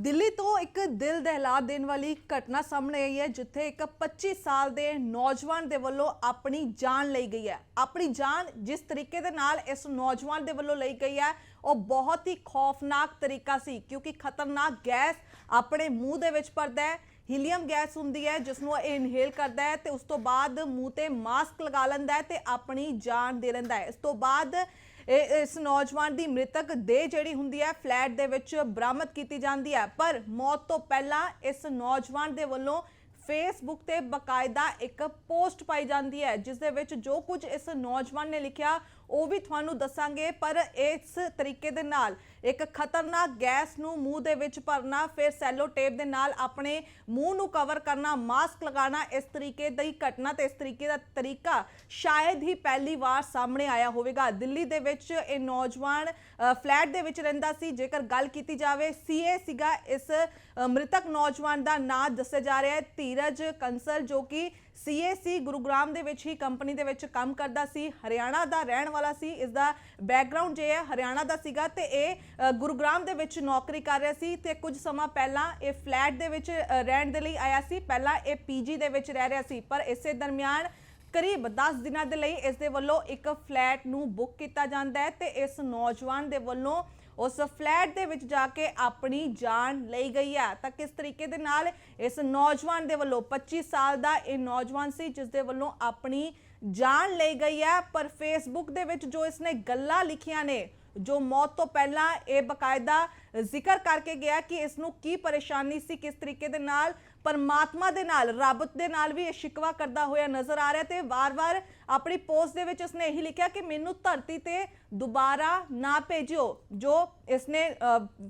ਦਿੱਲੀ ਤੋਂ ਇੱਕ ਦਿਲ ਦਹਿਲਾ ਦੇਣ ਵਾਲੀ ਘਟਨਾ ਸਾਹਮਣੇ ਆਈ ਹੈ, ਜਿੱਥੇ ਇੱਕ 25 ਸਾਲ ਦੇ ਨੌਜਵਾਨ ਦੇ ਵੱਲੋਂ ਆਪਣੀ ਜਾਨ ਲਈ ਗਈ ਹੈ। ਆਪਣੀ ਜਾਨ ਜਿਸ ਤਰੀਕੇ ਦੇ ਨਾਲ ਇਸ ਨੌਜਵਾਨ ਦੇ ਵੱਲੋਂ ਲਈ ਗਈ ਹੈ, ਉਹ ਬਹੁਤ ਹੀ ਖੌਫਨਾਕ ਤਰੀਕਾ ਸੀ, ਕਿਉਂਕਿ ਖਤਰਨਾਕ ਗੈਸ ਆਪਣੇ ਮੂੰਹ ਦੇ ਵਿੱਚ ਭਰਦਾ ਹੈ। ਹੀਲੀਅਮ ਗੈਸ ਹੁੰਦੀ ਹੈ, ਜਿਸ ਨੂੰ ਇਹ ਇਨਹੇਲ ਕਰਦਾ ਹੈ ਤੇ ਉਸ ਤੋਂ ਬਾਅਦ ਮੂੰਹ ਤੇ ਮਾਸਕ ਲਗਾ ਲੈਂਦਾ ਹੈ ਤੇ ਆਪਣੀ ਜਾਨ ਦੇ ਲੈਂਦਾ ਹੈ। ਇਸ ਤੋਂ ਬਾਅਦ ਇਹ, ਇਸ ਨੌਜਵਾਨ ਦੀ ਮ੍ਰਿਤਕ ਦੇਹ ਜਿਹੜੀ ਹੁੰਦੀ ਹੈ, ਫਲੈਟ ਦੇ ਵਿੱਚ ਬਰਾਮਦ ਕੀਤੀ ਜਾਂਦੀ ਹੈ। ਪਰ ਮੌਤ ਤੋਂ ਪਹਿਲਾਂ ਇਸ ਨੌਜਵਾਨ ਦੇ ਵੱਲੋਂ ਫੇਸਬੁੱਕ ਤੇ ਬਕਾਇਦਾ ਇੱਕ ਪੋਸਟ ਪਾਈ ਜਾਂਦੀ ਹੈ, ਜਿਸ ਦੇ ਵਿੱਚ ਜੋ ਕੁਝ ਇਸ ਨੌਜਵਾਨ ਨੇ ਲਿਖਿਆ ਉਹ ਵੀ ਤੁਹਾਨੂੰ ਦੱਸਾਂਗੇ, ਪਰ ਇਸ ਤਰੀਕੇ ਦੇ ਨਾਲ, ਇੱਕ ਖਤਰਨਾਕ ਗੈਸ ਨੂੰ ਮੂੰਹ ਦੇ ਵਿੱਚ ਭਰਨਾ, ਫਿਰ ਸੈਲੋ ਟੇਪ ਦੇ ਨਾਲ ਆਪਣੇ ਮੂੰਹ ਨੂੰ ਕਵਰ ਕਰਨਾ ਮਾਸਕ ਲਗਾਉਣਾ, ਇਸ ਤਰੀਕੇ ਦੀ ਘਟਨਾ ਤੇ ਇਸ ਤਰੀਕੇ ਦਾ ਤਰੀਕਾ ਸ਼ਾਇਦ ਹੀ ਪਹਿਲੀ ਵਾਰ ਸਾਹਮਣੇ ਆਇਆ ਹੋਵੇਗਾ। ਦਿੱਲੀ ਦੇ ਵਿੱਚ ਇਹ ਨੌਜਵਾਨ ਫਲੈਟ ਦੇ ਵਿੱਚ ਰਹਿੰਦਾ ਸੀ। ਜੇਕਰ ਗੱਲ ਕੀਤੀ ਜਾਵੇ, ਸੀਏ ਸੀਗਾ ਇਸ ਮ੍ਰਿਤਕ ਨੌਜਵਾਨ ਦਾ ਨਾਂ ਦੱਸਿਆ ਜਾ ਰਿਹਾ ਹੈ, ਧੀਰਜ ਕੰਸਲ, ਜੋ ਕਿ ਸੀਏਸੀ ਗੁਰੂਗ੍ਰਾਮ ਦੇ ਵਿੱਚ ਹੀ ਕੰਪਨੀ ਦੇ ਵਿੱਚ ਕੰਮ ਕਰਦਾ ਸੀ। ਹਰਿਆਣਾ ਦਾ ਰਹਿਣ ਵਾਲਾ ਸੀ। ਇਸ ਦਾ ਬੈਕਗ੍ਰਾਉਂਡ ਜੇ ਹੈ ਹਰਿਆਣਾ ਦਾ ਸੀਗਾ ਤੇ ਇਹ ਅ, ਗੁਰੂਗ੍ਰਾਮ ਦੇ ਵਿੱਚ ਨੌਕਰੀ ਕਰ ਰਿਹਾ ਸੀ ਤੇ ਕੁਝ ਸਮਾਂ ਪਹਿਲਾਂ ਇਹ ਫਲੈਟ ਦੇ ਵਿੱਚ ਰਹਿਣ ਦੇ ਲਈ ਆਇਆ ਸੀ। ਪਹਿਲਾਂ ਇਹ ਪੀਜੀ ਦੇ ਵਿੱਚ ਰਹਿ ਰਿਹਾ ਸੀ। ਪਰ ਇਸੇ ਦਰਮਿਆਨ ਕਰੀਬ 10 ਦਿਨਾਂ ਦੇ ਲਈ ਇਸ ਦੇ ਵੱਲੋਂ ਇੱਕ ਫਲੈਟ ਨੂੰ ਬੁੱਕ ਕੀਤਾ ਜਾਂਦਾ ਹੈ ਤੇ ਇਸ ਨੌਜਵਾਨ ਦੇ ਵੱਲੋਂ ਉਸ ਫਲੈਟ ਦੇ ਵਿੱਚ ਜਾ ਕੇ ਆਪਣੀ ਜਾਨ ਲਈ ਗਈ ਹੈ। ਤਾਂ ਕਿਸ ਤਰੀਕੇ ਦੇ ਨਾਲ ਇਸ ਨੌਜਵਾਨ ਦੇ ਵੱਲੋਂ 25 ਸਾਲ ਦਾ ਇਹ ਨੌਜਵਾਨ ਸੀ, ਜਿਸ ਦੇ ਵੱਲੋਂ ਆਪਣੀ ਜਾਨ ਲਈ ਗਈ ਹੈ। ਪਰ ਫੇਸਬੁੱਕ ਦੇ ਵਿੱਚ ਜੋ ਇਸਨੇ ਗੱਲਾਂ ਲਿਖੀਆਂ ਨੇ ਜੋ ਮੌਤ ਤੋਂ ਪਹਿਲਾਂ ਇਹ ਬਕਾਇਦਾ ਜ਼ਿਕਰ ਕਰਕੇ ਗਿਆ ਕਿ ਇਸ ਨੂੰ ਕੀ ਪਰੇਸ਼ਾਨੀ ਸੀ, ਕਿਸ ਤਰੀਕੇ ਦੇ ਨਾਲ, ਪਰਮਾਤਮਾ ਦੇ ਨਾਲ ਰੱਬ ਦੇ ਨਾਲ ਵੀ ਇਹ ਸ਼ਿਕਵਾ ਕਰਦਾ ਹੋਇਆ ਨਜ਼ਰ ਆ ਰਿਹਾ ਤੇ ਵਾਰ-ਵਾਰ ਆਪਣੀ ਪੋਸਟ ਦੇ ਵਿੱਚ ਉਸਨੇ ਇਹੀ ਲਿਖਿਆ ਕਿ ਮੈਨੂੰ ਧਰਤੀ ਤੇ ਦੁਬਾਰਾ ਨਾ ਭੇਜਿਓ, ਜੋ ਇਸਨੇ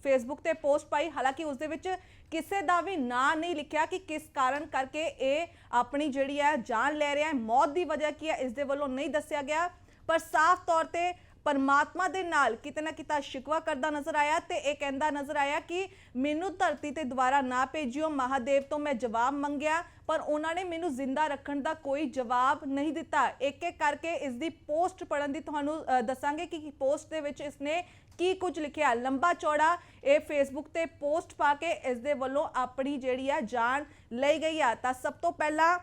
ਫੇਸਬੁੱਕ ਤੇ ਪੋਸਟ ਪਾਈ। ਹਾਲਾਂਕਿ ਉਸ ਦੇ ਵਿੱਚ ਕਿਸੇ ਦਾ ਵੀ ਨਾਂ ਨਹੀਂ ਲਿਖਿਆ ਕਿ ਕਿਸ ਕਾਰਨ ਕਰਕੇ ਇਹ ਆਪਣੀ ਜਿਹੜੀ ਹੈ ਜਾਨ ਲੈ ਰਿਹਾ ਹੈ। ਮੌਤ ਦੀ ਵਜ੍ਹਾ ਕੀ ਹੈ, ਇਸ ਦੇ ਵੱਲੋਂ ਨਹੀਂ ਦੱਸਿਆ ਗਿਆ। ਪਰ ਸਾਫ਼ ਤੌਰ ਤੇ ਪਰਮਾਤਮਾ ਦੇ ਨਾਲ ਕਿਤੇ ਨਾ ਕਿਤਾ ਸ਼ਿਕਵਾ ਕਰਦਾ ਨਜ਼ਰ ਆਇਆ ਤੇ ਇਹ ਕਹਿੰਦਾ ਨਜ਼ਰ ਆਇਆ ਕਿ ਮੈਨੂੰ ਧਰਤੀ ਤੇ ਦੁਬਾਰਾ ਨਾ ਭੇਜਿਓ, ਮਹਾਦੇਵ ਤੋਂ ਮੈਂ ਜਵਾਬ ਮੰਗਿਆ, ਪਰ ਉਹਨਾਂ ਨੇ ਮੈਨੂੰ ਜ਼ਿੰਦਾ ਰੱਖਣ ਦਾ ਕੋਈ ਜਵਾਬ ਨਹੀਂ ਦਿੱਤਾ। ਇੱਕ ਇੱਕ ਕਰਕੇ ਇਸ ਦੀ ਪੋਸਟ ਪੜਨ ਦੀ ਤੁਹਾਨੂੰ ਦੱਸਾਂਗੇ ਕਿ ਪੋਸਟ ਦੇ ਵਿੱਚ ਇਸਨੇ ਕੀ ਕੁਝ ਲਿਖਿਆ। ਲੰਬਾ ਚੌੜਾ ਇਹ ਫੇਸਬੁੱਕ ਤੇ ਪੋਸਟ ਪਾ ਕੇ ਇਸ ਦੇ ਵੱਲੋਂ ਆਪਣੀ ਜਿਹੜੀ ਆ ਜਾਨ ਲਈ ਗਈ ਆ। ਤਾਂ ਸਭ ਤੋਂ ਪਹਿਲਾਂ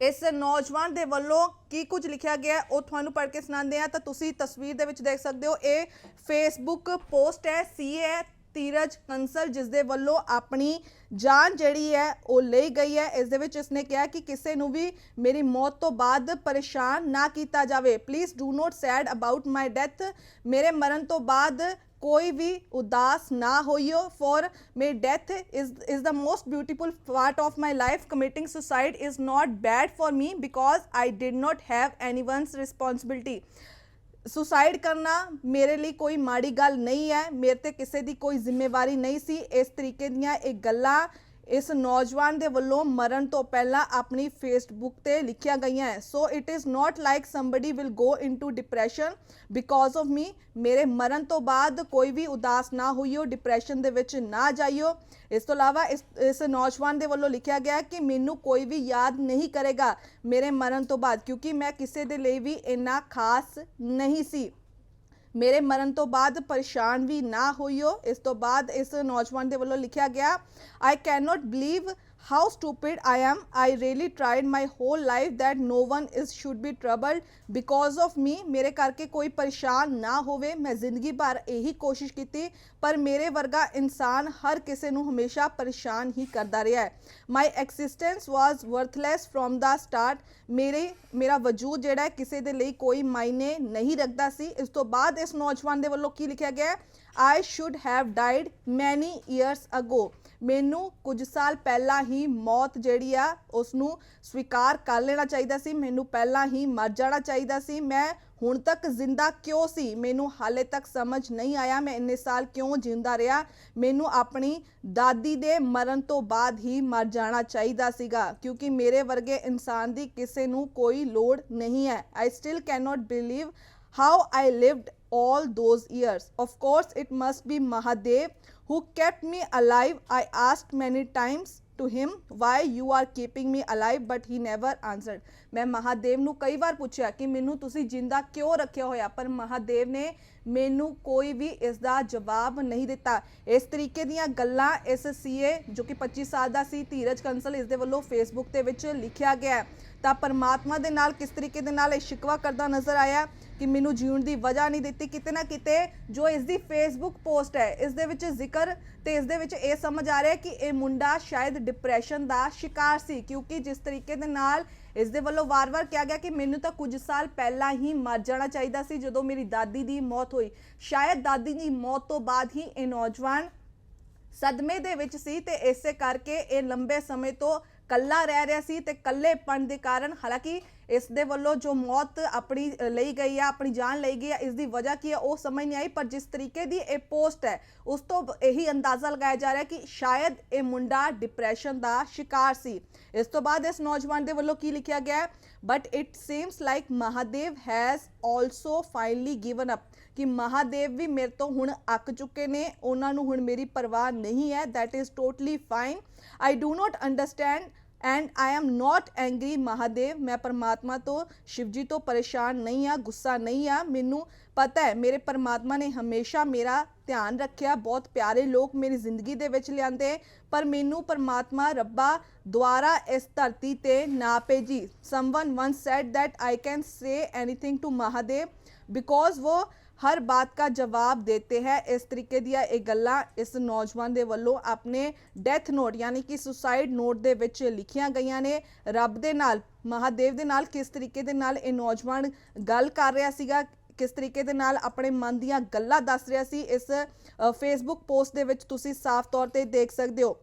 ਇਸ ਨੌਜਵਾਨ ਦੇ ਵੱਲੋਂ ਕੀ ਕੁਝ ਲਿਖਿਆ ਗਿਆ ਉਹ ਤੁਹਾਨੂੰ ਪੜ੍ਹ ਕੇ ਸੁਣਾਉਂਦੇ ਆ ਤਾਂ ਤੁਸੀਂ ਤਸਵੀਰ ਦੇ ਵਿੱਚ ਦੇਖ ਸਕਦੇ ਹੋ, ਇਹ ਫੇਸਬੁੱਕ ਪੋਸਟ ਹੈ, ਸੀਏ ਧੀਰਜ ਕੰਸਲ, ਜਿਸ ਦੇ ਵੱਲੋਂ ਆਪਣੀ ਜਾਨ ਜਿਹੜੀ ਹੈ, ਉਹ ਲਈ ਗਈ ਹੈ। ਇਸ ਦੇ ਵਿੱਚ ਇਸਨੇ ਕਿਹਾ ਕਿ ਕਿਸੇ ਨੂੰ ਵੀ ਮੇਰੀ ਮੌਤ ਤੋਂ ਬਾਅਦ ਪਰੇਸ਼ਾਨ ਨਾ ਕੀਤਾ ਜਾਵੇ। Please do not sad about my death ਮੇਰੇ ਮਰਨ ਤੋਂ ਬਾਅਦ ਕੋਈ ਵੀ ਉਦਾਸ ਨਾ ਹੋਈਓ for me death is is the most beautiful part of my life committing suicide is not bad for me because I did not have anyone's responsibility suicide ਕਰਨਾ ਮੇਰੇ ਲਈ ਕੋਈ ਮਾੜੀ ਗੱਲ ਨਹੀਂ ਹੈ ਮੇਰੇ ਤੇ ਕਿਸੇ ਦੀ ਕੋਈ ਜ਼ਿੰਮੇਵਾਰੀ ਨਹੀਂ ਸੀ ਇਸ ਤਰੀਕੇ ਦੀਆਂ ਇਹ ਗੱਲਾਂ ਇਸ ਨੌਜਵਾਨ ਦੇ ਵੱਲੋਂ ਮਰਨ ਤੋਂ ਪਹਿਲਾਂ ਆਪਣੀ ਫੇਸਬੁੱਕ ਤੇ ਲਿਖੀਆਂ ਗਈਆਂ ਹੈ। So it is not like somebody will go into depression because of me ਮੇਰੇ ਮਰਨ ਤੋਂ ਬਾਅਦ ਕੋਈ ਵੀ ਉਦਾਸ ਨਾ ਹੋਈਓ ਡਿਪਰੈਸ਼ਨ ਦੇ ਵਿੱਚ ਨਾ ਜਾਈਓ। ਇਸ ਤੋਂ ਇਲਾਵਾ ਇਸ ਇਸ ਨੌਜਵਾਨ ਦੇ ਵੱਲੋਂ ਲਿਖਿਆ ਗਿਆ ਕਿ ਮੈਨੂੰ ਕੋਈ ਵੀ ਯਾਦ ਨਹੀਂ ਕਰੇਗਾ ਮੇਰੇ ਮਰਨ ਤੋਂ ਬਾਅਦ, ਕਿਉਂਕਿ ਮੈਂ ਕਿਸੇ ਦੇ ਲਈ ਵੀ ਇੰਨਾ ਖਾਸ ਨਹੀਂ ਸੀ। ਮੇਰੇ ਮਰਨ ਤੋਂ ਬਾਅਦ ਪਰੇਸ਼ਾਨ ਵੀ ਨਾ ਹੋਈਓ। ਇਸ ਤੋਂ ਬਾਅਦ ਇਸ ਨੌਜਵਾਨ ਦੇ ਵੱਲੋਂ ਲਿਖਿਆ ਗਿਆ I can not believe how stupid I am I really tried my whole life that no one is, should be troubled because of me. ਮੇਰੇ ਕਰਕੇ ਕੋਈ ਪਰੇਸ਼ਾਨ ਨਾ ਹੋਵੇ ਮੈਂ ਜ਼ਿੰਦਗੀ ਭਰ ਇਹੀ ਕੋਸ਼ਿਸ਼ ਕੀਤੀ ਪਰ ਮੇਰੇ ਵਰਗਾ ਇਨਸਾਨ ਹਰ ਕਿਸੇ ਨੂੰ ਹਮੇਸ਼ਾ ਪਰੇਸ਼ਾਨ ਹੀ ਕਰਦਾ ਰਿਹਾ ਹੈ my existence was worthless from the start ਮੇਰੇ ਮੇਰਾ ਵਜੂਦ ਜਿਹੜਾ ਕਿਸੇ ਦੇ ਲਈ ਕੋਈ ਮਾਇਨੇ ਨਹੀਂ ਰੱਖਦਾ ਸੀ ਇਸ ਤੋਂ ਬਾਅਦ ਇਸ ਨੌਜਵਾਨ ਦੇ ਵੱਲੋਂ ਕੀ ਲਿਖਿਆ ਗਿਆ ਹੈ I should have died many years ago ਮੈਨੂੰ ਕੁਝ ਸਾਲ ਪਹਿਲਾਂ ਹੀ ਮੌਤ ਜਿਹੜੀ ਆ ਉਸ ਨੂੰ ਸਵੀਕਾਰ ਕਰ ਲੈਣਾ ਚਾਹੀਦਾ ਸੀ। ਮੈਨੂੰ ਪਹਿਲਾਂ ਹੀ ਮਰ ਜਾਣਾ ਚਾਹੀਦਾ ਸੀ। ਮੈਂ ਹੁਣ ਤੱਕ ਜ਼ਿੰਦਾ ਕਿਉਂ ਸੀ? ਮੈਨੂੰ ਹਾਲੇ ਤੱਕ ਸਮਝ ਨਹੀਂ ਆਇਆ। ਮੈਂ ਇੰਨੇ ਸਾਲ ਕਿਉਂ ਜਿੰਦਾ ਰਿਹਾ? ਮੈਨੂੰ ਆਪਣੀ ਦਾਦੀ ਦੇ ਮਰਨ ਤੋਂ ਬਾਅਦ ਹੀ ਮਰ ਜਾਣਾ ਚਾਹੀਦਾ ਸੀਗਾ। ਕਿਉਂਕਿ ਮੇਰੇ ਵਰਗੇ ਇਨਸਾਨ ਦੀ ਕਿਸੇ ਨੂੰ ਕੋਈ ਲੋੜ ਨਹੀਂ ਹੈ। I still cannot believe how I lived all those years. Of course, it must be Mahadev who kept me alive. I asked many times to him why you are keeping me alive but he never answered. ਮੈਂ ਮਹਾਦੇਵ ਨੂੰ ਕਈ ਵਾਰ ਪੁੱਛਿਆ ਕਿ ਮੈਨੂੰ ਤੁਸੀਂ ਜਿੰਦਾ ਕਿਉਂ ਰੱਖਿਆ ਹੋਇਆ ਪਰ ਮਹਾਦੇਵ ਨੇ ਮੈਨੂੰ ਕੋਈ ਵੀ ਇਸ ਦਾ ਜਵਾਬ ਨਹੀਂ ਦਿੱਤਾ ਇਸ ਤਰੀਕੇ ਦੀਆਂ ਗੱਲਾਂ ਇਸ ਸੀਏ ਜੋ ਕਿ 25 ਸਾਲ ਦਾ ਸੀ ਧੀਰਜ ਕੰਸਲ ਇਸ ਦੇ ਵੱਲੋਂ ਫੇਸਬੁੱਕ ਦੇ ਵਿੱਚ ਲਿਖਿਆ ਗਿਆ ਹੈ। ਤਾਂ ਪਰਮਾਤਮਾ ਦੇ ਨਾਲ ਕਿਸ ਤਰੀਕੇ ਦੇ ਨਾਲ ਇਹ ਸ਼ਿਕਵਾ ਕਰਦਾ ਨਜ਼ਰ ਆਇਆ ਕਿ ਮੈਨੂੰ ਜੀਉਣ ਦੀ ਵਜ੍ਹਾ ਨਹੀਂ ਦਿੱਤੀ। ਕਿਤੇ ਨਾ ਕਿਤੇ ਜੋ ਇਸ ਦੀ ਫੇਸਬੁੱਕ ਪੋਸਟ ਹੈ, ਇਸ ਦੇ ਵਿੱਚ ਜ਼ਿਕਰ ਤੇ ਇਸ ਦੇ ਵਿੱਚ ਇਹ ਸਮਝ ਆ ਰਿਹਾ ਕਿ ਇਹ ਮੁੰਡਾ ਸ਼ਾਇਦ ਡਿਪਰੈਸ਼ਨ ਦਾ ਸ਼ਿਕਾਰ ਸੀ, ਕਿਉਂਕਿ ਜਿਸ ਤਰੀਕੇ ਦੇ ਨਾਲ ਇਸ ਦੇ ਵੱਲੋਂ ਵਾਰ-ਵਾਰ ਕਿਹਾ ਗਿਆ ਕਿ ਮੈਨੂੰ ਤਾਂ ਕੁਝ ਸਾਲ ਪਹਿਲਾਂ ਹੀ ਮਰ ਜਾਣਾ ਚਾਹੀਦਾ ਸੀ ਜਦੋਂ ਮੇਰੀ ਦਾਦੀ ਦੀ ਮੌਤ ਹੋਈ। ਸ਼ਾਇਦ ਦਾਦੀ ਦੀ ਮੌਤ ਤੋਂ ਬਾਅਦ ਹੀ ਇਹ ਨੌਜਵਾਨ ਸਦਮੇ ਦੇ ਵਿੱਚ ਸੀ ਤੇ ਇਸੇ ਕਰਕੇ ਇਹ ਲੰਬੇ ਸਮੇਂ ਤੋਂ ਕੱਲਾ ਰਹਿ ਰਿਹਾ ਸੀ ਤੇ ਕੱਲੇਪਣ ਦੇ ਕਾਰਨ ਹਾਲਾਂਕਿ ਇਸ ਦੇ ਵੱਲੋਂ ਜੋ ਮੌਤ ਆਪਣੀ ਲਈ ਗਈ ਆ, ਆਪਣੀ ਜਾਨ ਲਈ ਗਈ ਆ, ਇਸ ਦੀ ਵਜ੍ਹਾ ਕੀ ਹੈ ਉਹ ਸਮਝ ਨਹੀਂ ਆਈ, ਪਰ ਜਿਸ ਤਰੀਕੇ ਦੀ ਇਹ ਪੋਸਟ ਹੈ, ਉਸ ਤੋਂ ਇਹੀ ਅੰਦਾਜ਼ਾ ਲਗਾਇਆ ਜਾ ਰਿਹਾ ਕਿ ਸ਼ਾਇਦ ਇਹ ਮੁੰਡਾ ਡਿਪਰੈਸ਼ਨ ਦਾ ਸ਼ਿਕਾਰ ਸੀ। ਇਸ ਤੋਂ ਬਾਅਦ ਇਸ ਨੌਜਵਾਨ ਦੇ ਵੱਲੋਂ ਕੀ ਲਿਖਿਆ ਗਿਆ ਹੈ? But it seems like Mahadev has also finally given up ਕਿ ਮਹਾਦੇਵ ਵੀ ਮੇਰੇ ਤੋਂ ਹੁਣ ਅੱਕ ਚੁੱਕੇ ਨੇ, ਉਹਨਾਂ ਨੂੰ ਹੁਣ ਮੇਰੀ ਪਰਵਾਹ ਨਹੀਂ ਹੈ। That is totally fine I do not understand and I am not angry Mahadev. ਮੈਂ ਪਰਮਾਤਮਾ ਤੋਂ, ਸ਼ਿਵਜੀ ਤੋਂ ਪਰੇਸ਼ਾਨ ਨਹੀਂ ਆ ਗੁੱਸਾ ਨਹੀਂ ਆ ਮੈਨੂੰ ਪਤਾ ਹੈ, ਮੇਰੇ ਪਰਮਾਤਮਾ ਨੇ ਹਮੇਸ਼ਾ ਮੇਰਾ ਧਿਆਨ ਰੱਖਿਆ। ਬਹੁਤ ਪਿਆਰੇ ਲੋਕ ਮੇਰੀ ਜ਼ਿੰਦਗੀ ਦੇ ਵਿੱਚ ਲਿਆਂਦੇ ਪਰ ਮੈਨੂੰ ਪਰਮਾਤਮਾ, ਰੱਬਾ, ਦੁਆਰਾ ਇਸ ਧਰਤੀ ਤੇ ਨਾ ਭੇਜੀ। Someone one said that I can say anything to Mahadev. Because वो ਹਰ ਬਾਤ ਦਾ ਜਵਾਬ ਦੇਤੇ ਹੈ। ਇਸ ਤਰੀਕੇ ਦੀਆਂ ਇਹ ਗੱਲਾਂ ਇਸ ਨੌਜਵਾਨ ਦੇ ਵੱਲੋਂ ਆਪਣੇ ਡੈਥ ਨੋਟ ਯਾਨੀ ਕਿ ਸੁਸਾਈਡ ਨੋਟ ਦੇ ਵਿੱਚ ਲਿਖੀਆਂ ਗਈਆਂ ਨੇ। ਰੱਬ ਦੇ ਨਾਲ, ਮਹਾਦੇਵ ਦੇ ਨਾਲ ਕਿਸ ਤਰੀਕੇ ਦੇ ਨਾਲ ਇਹ ਨੌਜਵਾਨ ਗੱਲ ਕਰ ਰਿਹਾ ਸੀਗਾ, ਕਿਸ ਤਰੀਕੇ ਦੇ ਨਾਲ ਆਪਣੇ ਮਨ ਦੀਆਂ ਗੱਲਾਂ ਦੱਸ ਰਿਹਾ ਸੀ, ਇਸ ਫੇਸਬੁੱਕ ਪੋਸਟ ਦੇ ਵਿੱਚ ਤੁਸੀਂ ਸਾਫ਼ ਤੌਰ ਤੇ ਦੇਖ ਸਕਦੇ ਹੋ।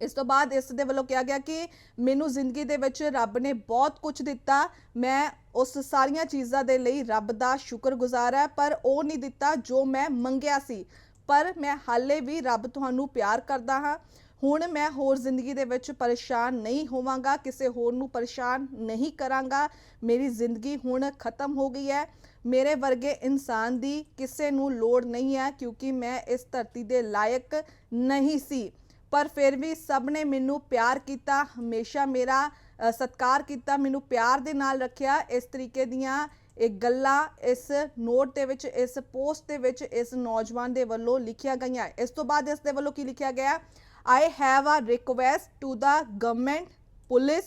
ਇਸ ਤੋਂ ਬਾਅਦ ਇਸ ਦੇ ਵੱਲੋਂ ਕਿਹਾ ਗਿਆ ਕਿ ਮੈਨੂੰ ਜ਼ਿੰਦਗੀ ਦੇ ਵਿੱਚ ਰੱਬ ਨੇ ਬਹੁਤ ਕੁਝ ਦਿੱਤਾ। ਮੈਂ ਉਸ ਸਾਰੀਆਂ ਚੀਜ਼ਾਂ ਦੇ ਲਈ ਰੱਬ ਦਾ ਸ਼ੁਕਰਗੁਜ਼ਾਰ ਹੈ, ਪਰ ਉਹ ਨਹੀਂ ਦਿੱਤਾ ਜੋ ਮੈਂ ਮੰਗਿਆ ਸੀ। ਪਰ ਮੈਂ ਹਾਲੇ ਵੀ ਰੱਬ ਤੁਹਾਨੂੰ ਪਿਆਰ ਕਰਦਾ ਹਾਂ। ਹੁਣ ਮੈਂ ਹੋਰ ਜ਼ਿੰਦਗੀ ਦੇ ਵਿੱਚ ਪਰੇਸ਼ਾਨ ਨਹੀਂ ਹੋਵਾਂਗਾ, ਕਿਸੇ ਹੋਰ ਨੂੰ ਪਰੇਸ਼ਾਨ ਨਹੀਂ ਕਰਾਂਗਾ। ਮੇਰੀ ਜ਼ਿੰਦਗੀ ਹੁਣ ਖਤਮ ਹੋ ਗਈ ਹੈ। ਮੇਰੇ ਵਰਗੇ ਇਨਸਾਨ ਦੀ ਕਿਸੇ ਨੂੰ ਲੋੜ ਨਹੀਂ ਹੈ ਕਿਉਂਕਿ ਮੈਂ ਇਸ ਧਰਤੀ ਦੇ ਲਾਇਕ ਨਹੀਂ ਸੀ। ਪਰ ਫਿਰ ਵੀ ਸਭ ਨੇ ਮੈਨੂੰ ਪਿਆਰ ਕੀਤਾ ਹਮੇਸ਼ਾ ਮੇਰਾ ਅ, ਸਤਿਕਾਰ ਕੀਤਾ ਮੈਨੂੰ ਪਿਆਰ ਦੇ ਨਾਲ ਰੱਖਿਆ। ਇਸ ਤਰੀਕੇ ਦੀਆਂ ਇਹ ਗੱਲਾਂ ਇਸ ਨੋਟ ਦੇ ਵਿੱਚ ਇਸ ਪੋਸਟ ਦੇ ਵਿੱਚ ਇਸ ਨੌਜਵਾਨ ਦੇ ਵੱਲੋਂ ਲਿਖਿਆ ਗਈਆਂ। ਇਸ ਤੋਂ ਬਾਅਦ ਇਸ ਦੇ ਵੱਲੋਂ ਕੀ ਲਿਖਿਆ ਗਿਆ? I have a request to the government police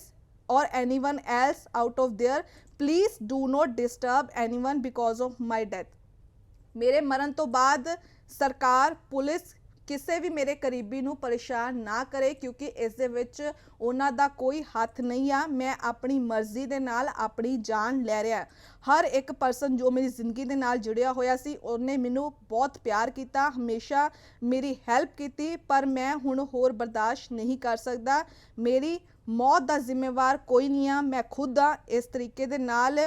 or anyone else out of there. Please do not disturb anyone because of my death ਮੇਰੇ ਮਰਨ ਤੋਂ ਬਾਅਦ ਸਰਕਾਰ ਪੁਲਿਸ ਕਿਸੇ ਵੀ ਮੇਰੇ ਕਰੀਬੀ ਨੂੰ ਪਰੇਸ਼ਾਨ ਨਾ ਕਰੇ, ਕਿਉਂਕਿ ਇਸ ਦੇ ਵਿੱਚ ਉਹਨਾਂ ਦਾ ਕੋਈ ਹੱਥ ਨਹੀਂ ਆ। ਮੈਂ ਆਪਣੀ ਮਰਜ਼ੀ ਦੇ ਨਾਲ ਆਪਣੀ ਜਾਨ ਲੈ ਰਿਹਾ ਹਰ ਇੱਕ ਪਰਸਨ ਜੋ ਮੇਰੀ ਜ਼ਿੰਦਗੀ ਦੇ ਨਾਲ ਜੁੜਿਆ ਹੋਇਆ ਸੀ, ਉਹਨੇ ਮੈਨੂੰ ਬਹੁਤ ਪਿਆਰ ਕੀਤਾ, ਹਮੇਸ਼ਾ ਮੇਰੀ ਹੈਲਪ ਕੀਤੀ, ਪਰ ਮੈਂ ਹੁਣ ਹੋਰ ਬਰਦਾਸ਼ਤ ਨਹੀਂ ਕਰ ਸਕਦਾ। ਮੇਰੀ ਮੌਤ ਦਾ ਜ਼ਿੰਮੇਵਾਰ ਕੋਈ ਨਹੀਂ ਆ। ਮੈਂ ਖੁਦ ਆ ਇਸ ਤਰੀਕੇ ਦੇ ਨਾਲ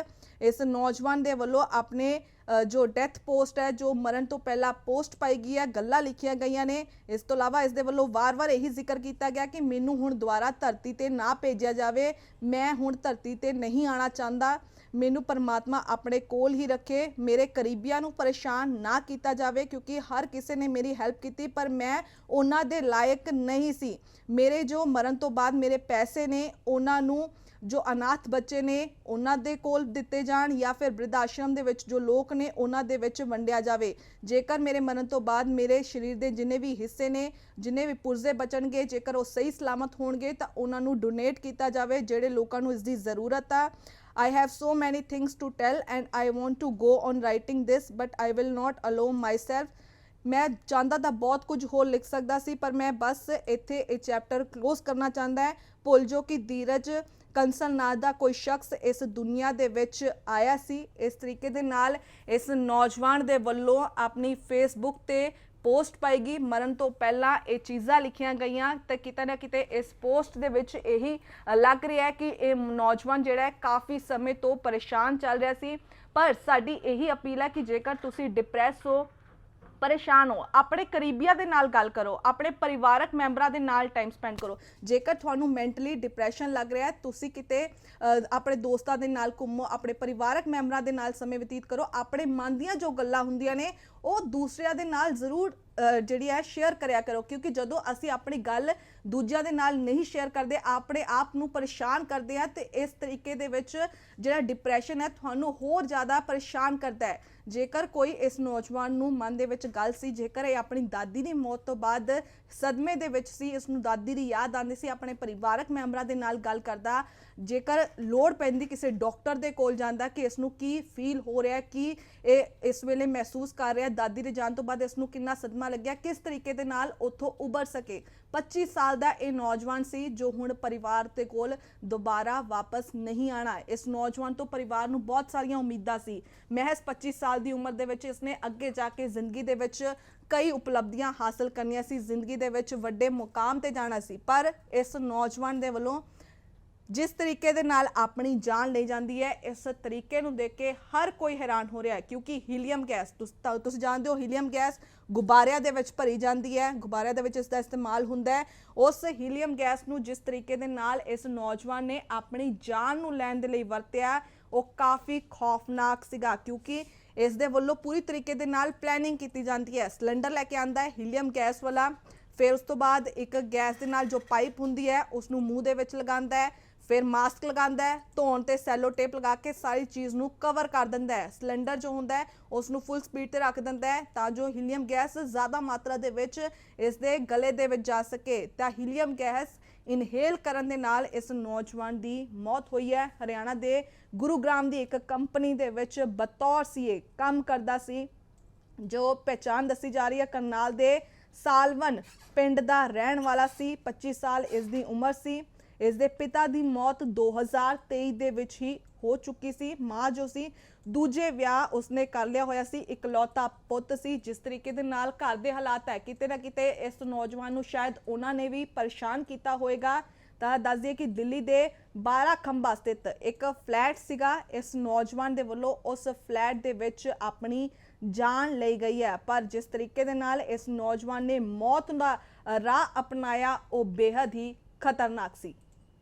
ਇਸ ਨੌਜਵਾਨ ਦੇ ਵੱਲੋਂ ਆਪਣੇ ਜੋ ਡੈਥ ਪੋਸਟ ਹੈ, ਜੋ ਮਰਨ ਤੋਂ ਪਹਿਲਾਂ ਪੋਸਟ ਪਾਈ ਗਈ ਹੈ, ਗੱਲਾਂ ਲਿਖੀਆਂ ਗਈਆਂ ਨੇ। ਇਸ ਤੋਂ ਇਲਾਵਾ ਇਸ ਦੇ ਵੱਲੋਂ ਵਾਰ-ਵਾਰ ਇਹੀ ਜ਼ਿਕਰ ਕੀਤਾ ਗਿਆ ਕਿ ਮੈਨੂੰ ਹੁਣ ਦੁਬਾਰਾ ਧਰਤੀ ਤੇ ਨਾ ਭੇਜਿਆ ਜਾਵੇ। ਮੈਂ ਹੁਣ ਧਰਤੀ ਤੇ ਨਹੀਂ ਆਣਾ ਚਾਹੁੰਦਾ। ਮੈਨੂੰ ਪਰਮਾਤਮਾ ਆਪਣੇ ਕੋਲ ਹੀ ਰੱਖੇ। ਮੇਰੇ ਕਰੀਬੀਆਂ ਨੂੰ ਪਰੇਸ਼ਾਨ ਨਾ ਕੀਤਾ ਜਾਵੇ, ਕਿਉਂਕਿ ਹਰ ਕਿਸੇ ਨੇ ਮੇਰੀ ਹੈਲਪ ਕੀਤੀ, ਪਰ ਮੈਂ ਉਹਨਾਂ ਦੇ ਲਾਇਕ ਨਹੀਂ ਸੀ। ਮੇਰੇ ਜੋ ਮਰਨ ਤੋਂ ਬਾਅਦ ਮੇਰੇ ਪੈਸੇ ਨੇ, ਉਹਨਾਂ ਨੂੰ ਜੋ ਅਨਾਥ ਬੱਚੇ ਨੇ ਉਹਨਾਂ ਦੇ ਕੋਲ ਦਿੱਤੇ ਜਾਣ ਜਾਂ ਫਿਰ ਬ੍ਰਿਧ ਆਸ਼ਰਮ ਦੇ ਵਿੱਚ ਜੋ ਲੋਕ ਨੇ ਉਹਨਾਂ ਦੇ ਵਿੱਚ ਵੰਡਿਆ ਜਾਵੇ। ਜੇਕਰ ਮੇਰੇ ਮਰਨ ਤੋਂ ਬਾਅਦ ਮੇਰੇ ਸਰੀਰ ਦੇ ਜਿੰਨੇ ਵੀ ਹਿੱਸੇ ਨੇ, ਜਿੰਨੇ ਵੀ ਪੁਰਜ਼ੇ ਬਚਣਗੇ, ਜੇਕਰ ਉਹ ਸਹੀ ਸਲਾਮਤ ਹੋਣਗੇ, ਤਾਂ ਉਹਨਾਂ ਨੂੰ ਡੋਨੇਟ ਕੀਤਾ ਜਾਵੇ, ਜਿਹੜੇ ਲੋਕਾਂ ਨੂੰ ਇਸ ਦੀ ਜ਼ਰੂਰਤ ਆ। I have so many things to tell and I want to go on writing this, but I will not allow myself ਮੈਂ ਚਾਹੁੰਦਾ ਤਾਂ ਬਹੁਤ ਕੁਝ ਹੋਰ ਲਿਖ ਸਕਦਾ ਸੀ, ਪਰ ਮੈਂ ਬਸ ਇੱਥੇ ਇਹ ਚੈਪਟਰ ਕਲੋਜ਼ ਕਰਨਾ ਚਾਹੁੰਦਾ ਹੈ। ਭੁੱਲ ਜੋ ਕਿ ਧੀਰਜ ਕੰਸਲ ਨਾਂ ਦਾ ਕੋਈ ਸ਼ਖਸ ਇਸ ਦੁਨੀਆ ਦੇ ਵਿੱਚ ਆਇਆ ਸੀ। ਇਸ ਤਰੀਕੇ ਦੇ ਨਾਲ ਇਸ ਨੌਜਵਾਨ ਦੇ ਵੱਲੋਂ ਆਪਣੀ ਫੇਸਬੁੱਕ ਤੇ ਪੋਸਟ ਪਾਏਗੀ ਮਰਨ ਤੋਂ ਪਹਿਲਾਂ ਇਹ ਚੀਜ਼ਾਂ ਲਿਖੀਆਂ ਗਈਆਂ ਤੇ ਕਿਤੇ ਨਾ ਕਿਤੇ ਇਸ ਪੋਸਟ ਦੇ ਵਿੱਚ ਇਹੀ ਲੱਗ ਰਿਹਾ ਹੈ ਕਿ ਇਹ ਨੌਜਵਾਨ ਜਿਹੜਾ ਹੈ ਕਾਫੀ ਸਮੇਂ ਤੋਂ ਪਰੇਸ਼ਾਨ ਚੱਲ ਰਿਹਾ ਸੀ। ਪਰ ਸਾਡੀ ਇਹੀ ਅਪੀਲ ਹੈ ਕਿ ਜੇਕਰ ਤੁਸੀਂ ਡਿਪਰੈਸ ਹੋ ਪਰੇਸ਼ਾਨ ਹੋ। ਆਪਣੇ ਕਰੀਬੀਆਂ ਦੇ ਨਾਲ ਗੱਲ ਕਰੋ, ਆਪਣੇ ਪਰਿਵਾਰਕ ਮੈਂਬਰਾਂ ਦੇ ਨਾਲ ਟਾਈਮ ਸਪੈਂਡ ਕਰੋ। ਜੇਕਰ ਤੁਹਾਨੂੰ ਮੈਂਟਲੀ ਡਿਪਰੈਸ਼ਨ ਲੱਗ ਰਿਹਾ ਹੈ, ਤੁਸੀਂ ਕਿਤੇ ਆਪਣੇ ਦੋਸਤਾਂ ਦੇ ਨਾਲ ਘੁੰਮੋ, ਆਪਣੇ ਪਰਿਵਾਰਕ ਮੈਂਬਰਾਂ ਦੇ ਨਾਲ ਸਮੇਂ ਬਤੀਤ ਕਰੋ। ਆਪਣੇ ਮਨ ਦੀਆਂ ਜੋ ਗੱਲਾਂ ਹੁੰਦੀਆਂ ਨੇ, ਉਹ ਦੂਸਰਿਆਂ ਦੇ ਨਾਲ ਜ਼ਰੂਰ ਜਿਹੜੀ ਹੈ ਸ਼ੇਅਰ ਕਰਿਆ ਕਰੋ, ਕਿਉਂਕਿ ਜਦੋਂ ਅਸੀਂ ਆਪਣੀ ਗੱਲ ਦੂਜਿਆਂ ਦੇ ਨਾਲ ਨਹੀਂ ਸ਼ੇਅਰ ਕਰਦੇ, ਆਪਣੇ ਆਪ ਨੂੰ ਪਰੇਸ਼ਾਨ ਕਰਦੇ ਆ ਤੇ ਇਸ ਤਰੀਕੇ ਦੇ ਵਿੱਚ ਜਿਹੜਾ ਡਿਪਰੈਸ਼ਨ ਹੈ, ਤੁਹਾਨੂੰ ਹੋਰ ਜ਼ਿਆਦਾ ਪਰੇਸ਼ਾਨ ਕਰਦਾ ਹੈ। ਜੇਕਰ ਕੋਈ ਇਸ ਨੌਜਵਾਨ ਨੂੰ ਮਨ ਦੇ ਵਿੱਚ ਗੱਲ ਸੀ, ਜੇਕਰ ਇਹ ਆਪਣੀ ਦਾਦੀ ਦੀ ਮੌਤ ਤੋਂ ਬਾਅਦ ਸਦਮੇ ਦੇ ਵਿੱਚ ਸੀ ਇਸ ਨੂੰ ਦਾਦੀ ਦੀ ਯਾਦ ਆਉਂਦੀ ਸੀ, ਆਪਣੇ ਪਰਿਵਾਰਕ ਮੈਂਬਰਾਂ ਦੇ ਨਾਲ ਗੱਲ ਕਰਦਾ। ਜੇਕਰ ਲੋੜ ਪੈਂਦੀ ਕਿਸੇ ਡਾਕਟਰ ਦੇ ਕੋਲ ਜਾਂਦਾ ਕਿ ਇਸ ਨੂੰ ਕੀ ਫੀਲ ਹੋ ਰਿਹਾ, ਕੀ ਇਹ ਇਸ ਵੇਲੇ ਮਹਿਸੂਸ ਕਰ ਰਿਹਾ, ਦਾਦੀ ਦੇ ਜਾਣ ਤੋਂ ਬਾਅਦ ਇਸ ਨੂੰ ਕਿੰਨਾ ਸਦਮਾ ਲੱਗਿਆ, ਕਿਸ ਤਰੀਕੇ ਦੇ ਨਾਲ ਉੱਥੋਂ ਉਭਰ ਸਕੇ। 25 ਸਾਲ ਦਾ ਇਹ ਨੌਜਵਾਨ ਸੀ ਜੋ ਹੁਣ ਪਰਿਵਾਰ ਦੇ ਕੋਲ ਦੁਬਾਰਾ ਵਾਪਸ ਨਹੀਂ ਆਣਾ ਇਸ ਨੌਜਵਾਨ ਤੋਂ ਪਰਿਵਾਰ ਨੂੰ ਬਹੁਤ ਸਾਰੀਆਂ ਉਮੀਦਾਂ ਸੀ। ਮਹਿਜ਼ 25 ਸਾਲ ਦੀ ਉਮਰ ਦੇ ਵਿੱਚ ਇਸਨੇ ਅੱਗੇ ਜਾ ਕੇ ਜ਼ਿੰਦਗੀ ਦੇ ਵਿੱਚ ਕਈ ਉਪਲਬਧੀਆਂ ਹਾਸਲ ਕਰਨੀਆਂ ਸੀ। ਜ਼ਿੰਦਗੀ ਦੇ ਵਿੱਚ ਵੱਡੇ ਮੁਕਾਮ ਤੇ ਜਾਣਾ ਸੀ। ਪਰ ਇਸ ਨੌਜਵਾਨ ਦੇ ਵੱਲੋਂ ਜਿਸ ਤਰੀਕੇ ਦੇ ਨਾਲ ਆਪਣੀ ਜਾਨ ਲਈ ਜਾਂਦੀ ਹੈ, ਇਸ ਤਰੀਕੇ ਨੂੰ ਦੇਖ ਕੇ ਹਰ ਕੋਈ ਹੈਰਾਨ ਹੋ ਰਿਹਾ ਹੈ, ਕਿਉਂਕਿ ਹੀਲੀਅਮ ਗੈਸ, ਤੁਸੀਂ ਜਾਣਦੇ ਹੋ ਹੀਲੀਅਮ ਗੈਸ ਗੁਬਾਰਿਆਂ ਦੇ ਵਿੱਚ ਭਰੀ ਜਾਂਦੀ ਹੈ, ਗੁਬਾਰਿਆਂ ਦੇ ਵਿੱਚ ਇਸ ਦਾ ਇਸਤੇਮਾਲ ਹੁੰਦਾ ਹੈ। ਉਸ ਹੀਲੀਅਮ ਗੈਸ ਨੂੰ ਜਿਸ ਤਰੀਕੇ ਦੇ ਨਾਲ ਇਸ ਨੌਜਵਾਨ ਨੇ ਆਪਣੀ ਜਾਨ ਨੂੰ ਲੈਣ ਦੇ ਲਈ ਵਰਤਿਆ, ਉਹ ਕਾਫੀ ਖੌਫਨਾਕ ਸੀਗਾ, ਕਿਉਂਕਿ ਇਸ ਦੇ ਵੱਲੋਂ ਪੂਰੀ ਤਰੀਕੇ ਦੇ ਨਾਲ ਪਲੈਨਿੰਗ ਕੀਤੀ ਜਾਂਦੀ ਹੈ। ਸਿਲੰਡਰ ਲੈ ਕੇ ਆਂਦਾ ਹੈ ਹੀਲੀਅਮ ਗੈਸ ਵਾਲਾ, ਫਿਰ ਉਸ ਤੋਂ ਬਾਅਦ ਇੱਕ ਗੈਸ ਦੇ ਨਾਲ ਜੋ ਪਾਈਪ ਹੁੰਦੀ ਹੈ ਉਸ ਨੂੰ ਮੂੰਹ ਦੇ ਵਿੱਚ ਲਗਾਉਂਦਾ ਹੈ ਫਿਰ ਮਾਸਕ ਲਗਾਉਂਦਾ ਹੈ, ਧੌਣ ਤੇ ਸੈਲੋ ਟੇਪ ਲਗਾ ਕੇ ਸਾਰੀ ਚੀਜ਼ ਨੂੰ ਕਵਰ ਕਰ ਦਿੰਦਾ ਹੈ। ਸਿਲੰਡਰ ਜੋ ਹੁੰਦਾ ਹੈ ਉਸ ਨੂੰ ਫੁੱਲ ਸਪੀਡ ਤੇ ਰੱਖ ਦਿੰਦਾ ਹੈ ਤਾਂ ਜੋ ਹੀਲੀਅਮ ਗੈਸ ਜ਼ਿਆਦਾ ਮਾਤਰਾ ਦੇ ਵਿੱਚ ਇਸ ਦੇ ਗਲੇ ਦੇ ਵਿੱਚ ਜਾ ਸਕੇ। ਤਾਂ ਹੀਲੀਅਮ ਗੈਸ ਇਨਹੇਲ ਕਰਨ ਦੇ ਨਾਲ ਇਸ ਨੌਜਵਾਨ ਦੀ ਮੌਤ ਹੋਈ ਹੈ। ਹਰਿਆਣਾ ਦੇ ਗੁਰੂਗ੍ਰਾਮ ਦੀ ਇੱਕ ਕੰਪਨੀ ਦੇ ਵਿੱਚ ਬਤੌਰ ਸੀਏ ਕੰਮ ਕਰਦਾ ਸੀ, ਜੋ ਪਹਿਚਾਨ ਦੱਸੀ ਜਾ ਰਹੀ ਹੈ। ਕਰਨਾਲ ਦੇ ਸਾਲਵਨ ਪਿੰਡ ਦਾ ਰਹਿਣ ਵਾਲਾ ਸੀ 25 ਸਾਲ ਇਸ ਦੀ ਉਮਰ ਸੀ। ਇਸ ਦੇ ਪਿਤਾ ਦੀ ਮੌਤ 2023 ਦੇ ਵਿੱਚ ਹੀ ਹੋ ਚੁੱਕੀ ਸੀ। ਮਾਂ ਜੋ ਸੀ, ਦੂਜੇ ਵਿਆਹ ਉਸਨੇ ਕਰ ਲਿਆ ਹੋਇਆ ਸੀ। ਇਕਲੌਤਾ ਪੁੱਤ ਸੀ, ਜਿਸ ਤਰੀਕੇ ਦੇ ਨਾਲ ਘਰ ਦੇ ਹਾਲਾਤ ਹੈ। ਕਿਤੇ ਨਾ ਕਿਤੇ ਇਸ ਨੌਜਵਾਨ ਨੂੰ ਸ਼ਾਇਦ ਉਹਨਾਂ ਨੇ ਵੀ ਪਰੇਸ਼ਾਨ ਕੀਤਾ ਹੋਵੇਗਾ। ਤਾਂ ਦੱਸ ਦਈਏ ਕਿ ਦਿੱਲੀ ਦੇ 12 ਖੰਭਾ ਸਥਿਤ ਇੱਕ ਫਲੈਟ ਸੀਗਾ। ਇਸ ਨੌਜਵਾਨ ਦੇ ਵੱਲੋਂ ਉਸ ਫਲੈਟ ਦੇ ਵਿੱਚ ਆਪਣੀ ਜਾਨ ਲਈ ਗਈ ਹੈ। ਪਰ ਜਿਸ ਤਰੀਕੇ ਦੇ ਨਾਲ ਇਸ ਨੌਜਵਾਨ ਨੇ ਮੌਤ ਦਾ ਰਾਹ ਅਪਣਾਇਆ, ਉਹ ਬੇहद ਹੀ ਖਤਰਨਾਕ ਸੀ।